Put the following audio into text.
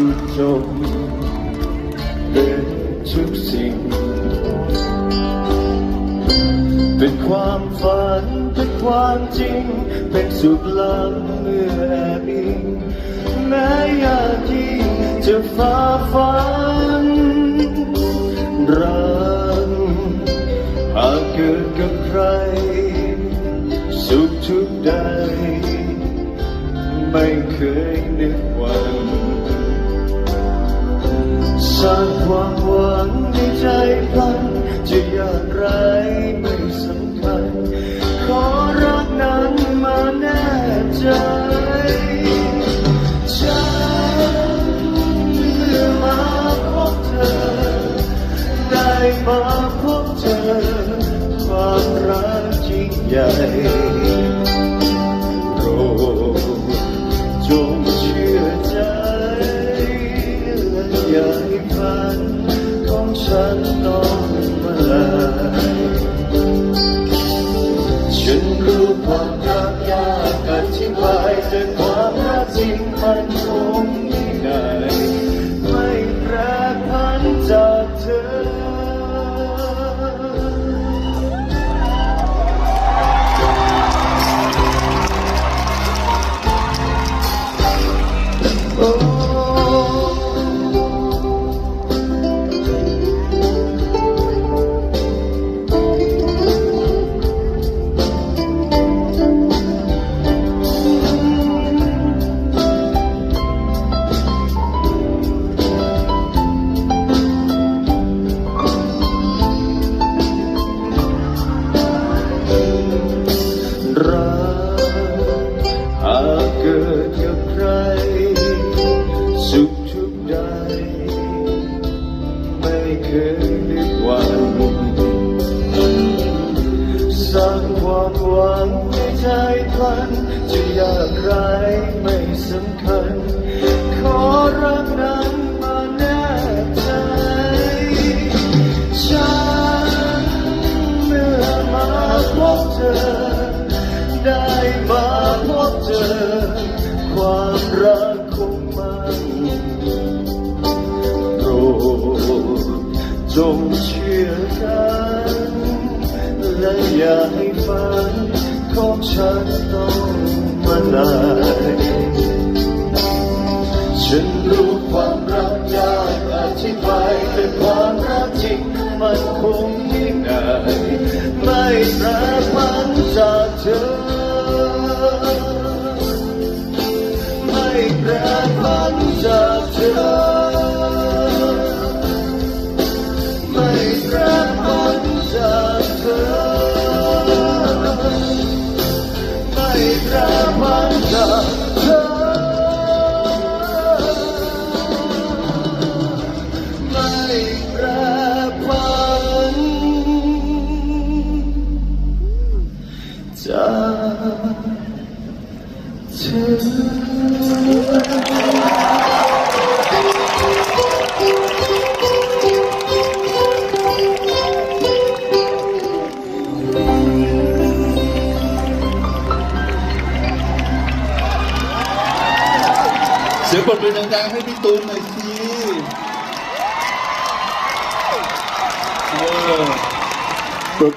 จุดจบเป็นทุกสิ่ง เป็นความฝัน เป็นความจริง เป็นสุขล้ำเมื่อแอบอิงแม้ยากยิ่งจะฝ่าฟันรักหากเกิดกับใคร สุขทุกใด ไม่เคยนึกหวัน สร้างความหวังในใจพลันจะอยากไรไม่สำคัญ ขอรักนั้นมาแน่ใจฉันเมื่อมาพบเธอ ได้มาพบเธอ ความรักยิ่งใหญ่ ธิบายแต่ เคยนึกหวันสร้างความหวังในใจพลันจะยากไรไม่สำคัญ ขอรักนั้นมาแน่ใจฉันเมื่อมาพบเธอ ได้มาพบเจอความรักคง จงเชื่อกัน และอย่าให้ฝันของฉันต้องมาลายฉันรู้ความรักยากอธิบายแต่ความรักจริงมันคง จากเธอเสียงปรบมือดังๆให้พี่ตูนหน่อยสิเออ